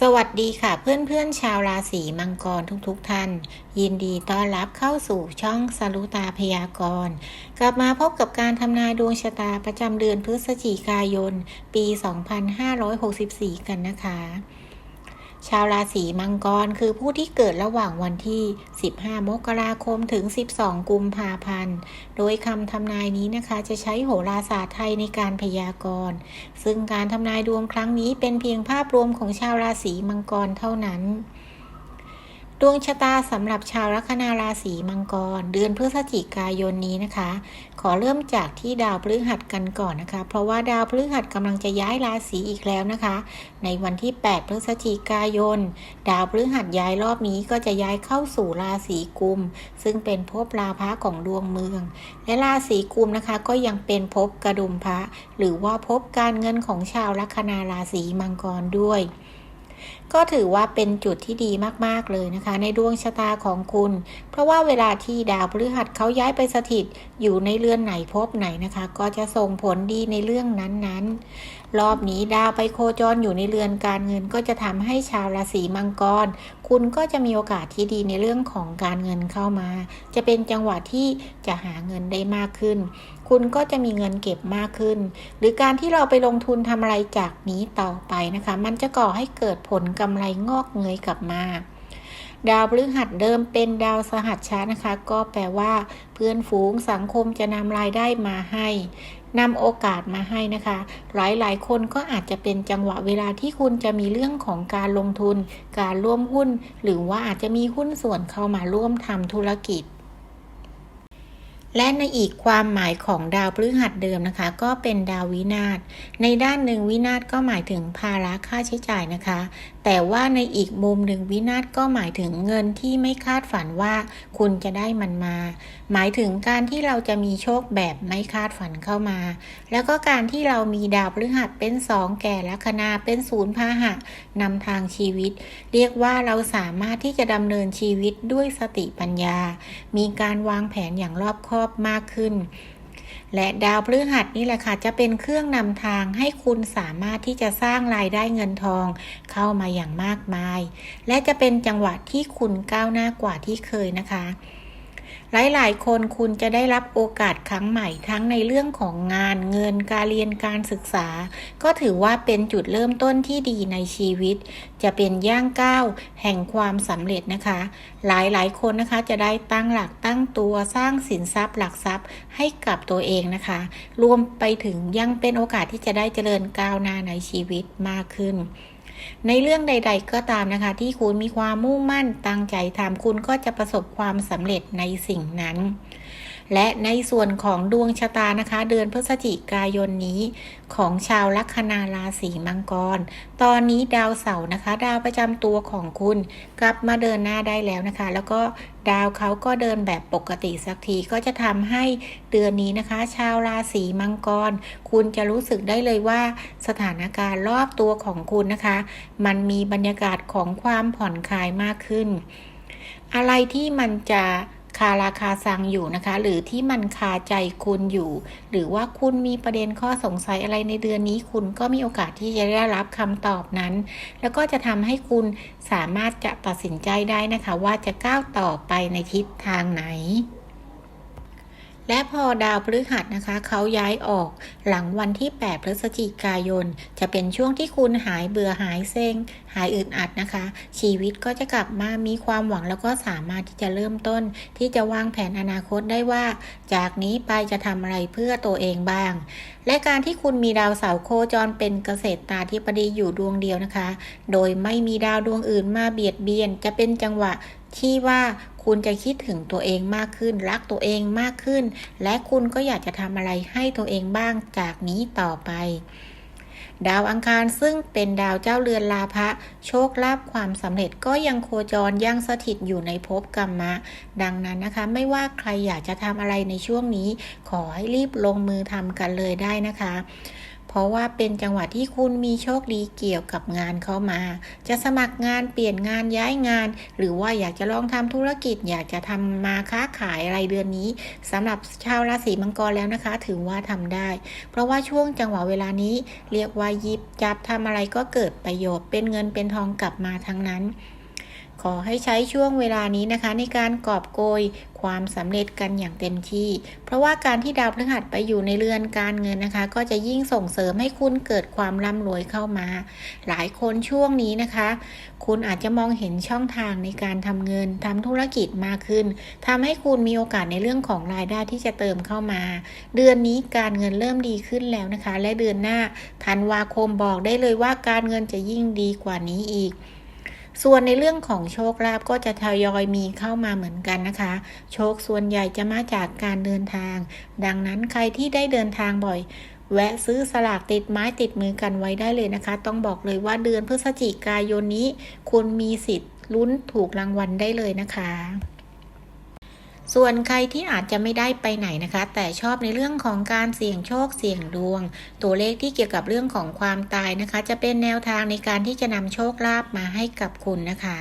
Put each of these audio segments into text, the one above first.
สวัสดีค่ะเพื่อนๆ ชาวราศีมังกรทุกๆทท่าน ยินดีต้อนรับเข้าสู่ช่องสรุตาพยากรณ์กลับมาพบกับการทำนายดวงชะตาประจำเดือนพฤศจิกายน ปี 2564 กันนะคะ ชาวราศีมังกรคือผู้ที่เกิดระหว่างวันที่ 15 มกราคมถึง 12 กุมภาพันธ์ โดยคำทำนายนี้นะคะ จะใช้โหราศาสตร์ไทยในการพยากรณ์ ซึ่งการทำนายดวงครั้งนี้เป็นเพียงภาพรวมของชาวราศีมังกรเท่านั้น ดวงชะตาสำหรับชาวลัคนาราศีมังกร เดือนพฤศจิกายนนี้นะคะ ขอเริ่มจากที่ดาวพฤหัสกันก่อนนะคะ เพราะว่าดาวพฤหัสกำลังจะย้ายราศีอีกแล้วนะคะ ในวันที่ 8 พฤศจิกายน ดาวพฤหัสย้ายรอบนี้ก็จะย้ายเข้าสู่ราศีกุม ซึ่งเป็นภพราพะของดวงเมือง และราศีกุมนะคะ ก็ยังเป็นภพกระดุมพระหรือว่าภพการเงินของชาวลัคนาราศีมังกรด้วย ก็ถือว่าเป็นจุดที่ดีมากๆเลยนะคะ ในดวงชะตาของคุณ เพราะว่าเวลาที่ดาวพฤหัสเขาย้ายไปสถิตอยู่ในเรือนไหนพบไหนนะคะ ก็จะส่งผลดีในเรื่องนั้นๆ รอบนี้ดาวไปโคจรอยู่ในเรือนการเงินก็จะทำให้ชาวราศีมังกร คุณก็จะมีโอกาสที่ดีในเรื่องของการเงินเข้ามา จะเป็นจังหวะที่จะหาเงินได้มากขึ้น คุณก็จะมีเงินเก็บมากขึ้น หรือการที่เราไปลงทุนทำอะไรจากนี้ต่อไปนะคะ มันจะก่อให้เกิดผลกำไรงอกเงยกลับมาดาวพฤหัสเดิมเป็นดาวสหัสช้านะคะ ก็แปลว่า เพื่อนฝูงสังคมจะนำรายได้มาให้ นำโอกาสมาให้นะคะ หลายหลายคนก็อาจจะเป็นจังหวะเวลาที่คุณจะมีเรื่องของการลงทุน การร่วมหุ้น หรือว่าอาจจะมีหุ้นส่วนเข้ามาร่วมทำธุรกิจ และในอีกความหมายของดาวพฤหัสเดิมนะคะ ก็เป็นดาววินาศในด้านหนึ่งวินาศก็หมายถึงภาระค่าใช้จ่ายนะคะ แต่ว่าในอีกมุมหนึ่งวินาศก็หมายถึงเงินที่ไม่คาดฝันว่าคุณจะได้มันมา หมายถึงการที่เราจะมีโชคแบบไม่คาดฝันเข้ามา แล้วก็การที่เรามีดาวพฤหัสเป็นสองแก่ลัคนาเป็นศูนย์พาหะนำทางชีวิต เรียกว่าเราสามารถที่จะดำเนินชีวิตด้วยสติปัญญา มีการวางแผนอย่างรอบคอบอบมากขึ้น และดาวพฤหัสนี่แหละค่ะจะเป็นเครื่องนำทางให้คุณสามารถที่จะสร้างรายได้เงินทองเข้ามาอย่างมากมาย และจะเป็นจังหวะที่คุณก้าวหน้ากว่าที่เคยนะคะ หลายๆ คนคุณจะได้รับโอกาสครั้งใหม่ทั้งในเรื่องของงานเงินการเรียนการศึกษา ก็ถือว่าเป็นจุดเริ่มต้นที่ดีในชีวิต จะเป็นย่างก้าวแห่งความสำเร็จนะคะ หลายๆ คนนะคะจะได้ตั้งหลักตั้งตัวสร้างสินทรัพย์หลักทรัพย์ให้กับตัวเองนะคะ รวมไปถึงยังเป็นโอกาสที่จะได้เจริญก้าวหน้าในชีวิตมากขึ้น ในเรื่องใด ๆ ก็ตามนะคะ ที่คุณมีความมุ่งมั่นตั้งใจทำคุณก็จะประสบความสำเร็จในสิ่งนั้น และในส่วนของดวงชะตานะคะ เดือนพฤศจิกายนนี้ของชาวลัคนาราศีมังกร ตอนนี้ดาวเสาร์นะคะ ดาวประจำตัวของคุณกลับมาเดินหน้าได้แล้วนะคะ แล้วก็ดาวเขาก็เดินแบบปกติสักทีก็จะทำให้เดือนนี้นะคะ ชาวราศีมังกร คุณจะรู้สึกได้เลยว่าสถานการณ์รอบตัวของคุณนะคะ มันมีบรรยากาศของความผ่อนคลายมากขึ้น อะไรที่มันจะ คาราคาซังอยู่นะคะ หรือที่มันคาใจคุณอยู่ หรือว่าคุณมีประเด็นข้อสงสัยอะไรในเดือนนี้ คุณก็มีโอกาสที่จะได้รับคำตอบนั้น แล้วก็จะทำให้คุณสามารถจะตัดสินใจได้นะคะ ว่าจะก้าวต่อไปในทิศทางไหน และพอดาวพฤหัสนะคะเขาย้ายออกหลังวันที่ 8 พฤศจิกายน จะเป็นช่วงที่คุณหายเบื่อหายเซ็ง หายอึดอัดนะคะ ชีวิตก็จะกลับมามีความหวังแล้วก็สามารถที่จะเริ่มต้น ที่จะวางแผนอนาคตได้ว่า จากนี้ไปจะทำอะไรเพื่อตัวเองบ้าง และการที่คุณมีดาวเสาร์โคจรเป็นเกษตรตาธิปดีอยู่ดวงเดียวนะคะ โดยไม่มีดาวดวงอื่นมาเบียดเบียน จะเป็นจังหวะ ที่ว่าคุณจะคิดถึงตัวเองมากขึ้น รักตัวเองมากขึ้น และคุณก็อยากจะทำอะไรให้ตัวเองบ้างจากนี้ต่อไป ดาวอังคารซึ่งเป็นดาวเจ้าเรือนลาภะโชคลาภความสำเร็จก็ยังโคจรยังสถิตอยู่ในภพกรรมะ ดังนั้นนะคะ ไม่ว่าใครอยากจะทำอะไรในช่วงนี้ ขอให้รีบลงมือทำกันเลยได้นะคะ เพราะว่าเป็นจังหวะที่คุณมีโชคดีเกี่ยวกับงานเข้ามา จะสมัครงานเปลี่ยนงานย้ายงาน หรือว่าอยากจะลองทำธุรกิจ อยากจะทำมาค้าขายอะไรเดือนนี้สำหรับชาวราศีมังกรแล้วนะคะ ถือว่าทำได้ เพราะว่าช่วงจังหวะเวลานี้ เรียกว่ายิบจับทำอะไรก็เกิดประโยชน์เป็นเงินเป็นทองกลับมาทั้งนั้น ขอให้ใช้ช่วงเวลานี้นะคะ ในการกอบโกยความสำเร็จกันอย่างเต็มที่ เพราะว่าการที่ดาวพฤหัสไปอยู่ในเรือนการเงินนะคะ ก็จะยิ่งส่งเสริมให้คุณเกิดความร่ำรวยเข้ามา หลายคนช่วงนี้นะคะ คุณอาจจะมองเห็นช่องทางในการทำเงินทำธุรกิจมากขึ้นทำให้คุณมีโอกาสในเรื่องของรายได้ที่จะเติมเข้ามา เดือนนี้การเงินเริ่มดีขึ้นแล้วนะคะ และเดือนหน้าธันวาคมบอกได้เลยว่าการเงินจะยิ่งดีกว่านี้อีก ส่วนในเรื่องของโชคลาภก็จะทยอยมีเข้ามาเหมือนกันนะคะ โชคส่วนใหญ่จะมาจากการเดินทาง ดังนั้นใครที่ได้เดินทางบ่อย แวะซื้อสลากติดไม้ติดมือกันไว้ได้เลยนะคะ ต้องบอกเลยว่าเดือนพฤศจิกายนนี้ คุณมีสิทธิ์ลุ้นถูกรางวัลได้เลยนะคะ ส่วนใครที่อาจจะไม่ได้ไปไหนนะคะ แต่ชอบในเรื่องของการเสี่ยงโชคเสี่ยงดวง ตัวเลขที่เกี่ยวกับเรื่องของความตายนะคะ จะเป็นแนวทางในการที่จะนำโชคลาภมาให้กับคุณนะคะ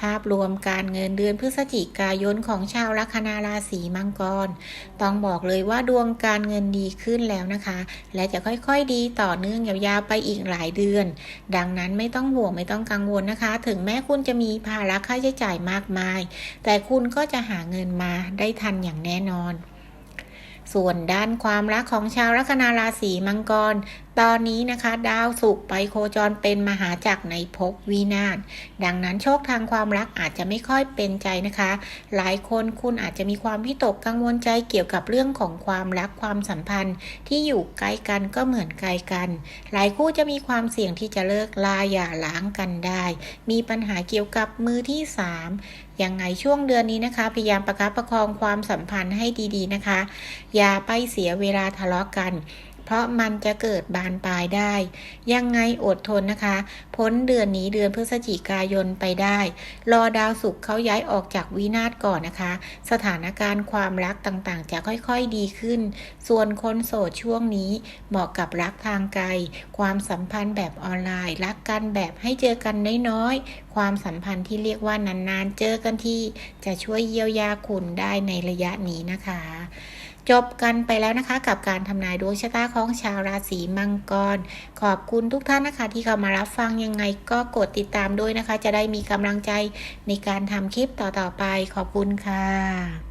ภาพรวมการเงินเดือนพฤศจิกายนของชาวลัคนาราศีมังกร ต้องบอกเลยว่าดวงการเงินดีขึ้นแล้วนะคะ และจะค่อยๆดีต่อเนื่องยาวๆไปอีกหลายเดือน ดังนั้นไม่ต้องห่วงไม่ต้องกังวลนะคะ ถึงแม้คุณจะมีภาระค่าใช้จ่ายมากมาย แต่คุณก็จะหาเงินมาได้ทันอย่างแน่นอน ส่วนด้านความรักของชาวลัคนาราศีมังกร ตอนนี้นะคะ ดาวศุกร์ไปโคจรเป็นมหาจักรในภพวินาศดังนั้นโชคทางความรักอาจจะไม่ค่อยเป็นใจนะคะ หลายคนคุณอาจจะมีความพิตกกังวลใจเกี่ยวกับเรื่องของความรักความสัมพันธ์ ที่อยู่ใกล้กันก็เหมือนไกลกัน หลายคู่จะมีความเสี่ยงที่จะเลิกลาอย่าล้างกันได้ มีปัญหาเกี่ยวกับมือที่สามยังไงช่วงเดือนนี้นะคะ พยายามประคับประคองความสัมพันธ์ให้ดีๆนะคะอย่าไปเสียเวลาทะเลาะกัน เพราะมันจะเกิดบานปลายได้ ยังไงอดทนนะคะ พ้นเดือนนี้เดือนพฤศจิกายนไปได้ รอดาวศุกร์เขาย้ายออกจากวินาศก่อนนะคะ สถานการณ์ความรักต่างๆ จะค่อยๆดีขึ้น ส่วนคนโสดช่วงนี้เหมาะกับรักทางไกล ความสัมพันธ์แบบออนไลน์ รักกันแบบให้เจอกันน้อยๆ ความสัมพันธ์ที่เรียกว่านานๆ เจอกันที่จะช่วยเยียวยาคุณได้ในระยะนี้นะคะ จบกันไปแล้วนะคะ กับการทำนายดวงชะตาของชาวราศีมังกร ขอบคุณทุกท่านนะคะ ที่เข้ามารับฟังยังไงก็กดติดตามด้วยนะคะ จะได้มีกำลังใจในการทำคลิปต่อๆไปขอบคุณค่ะ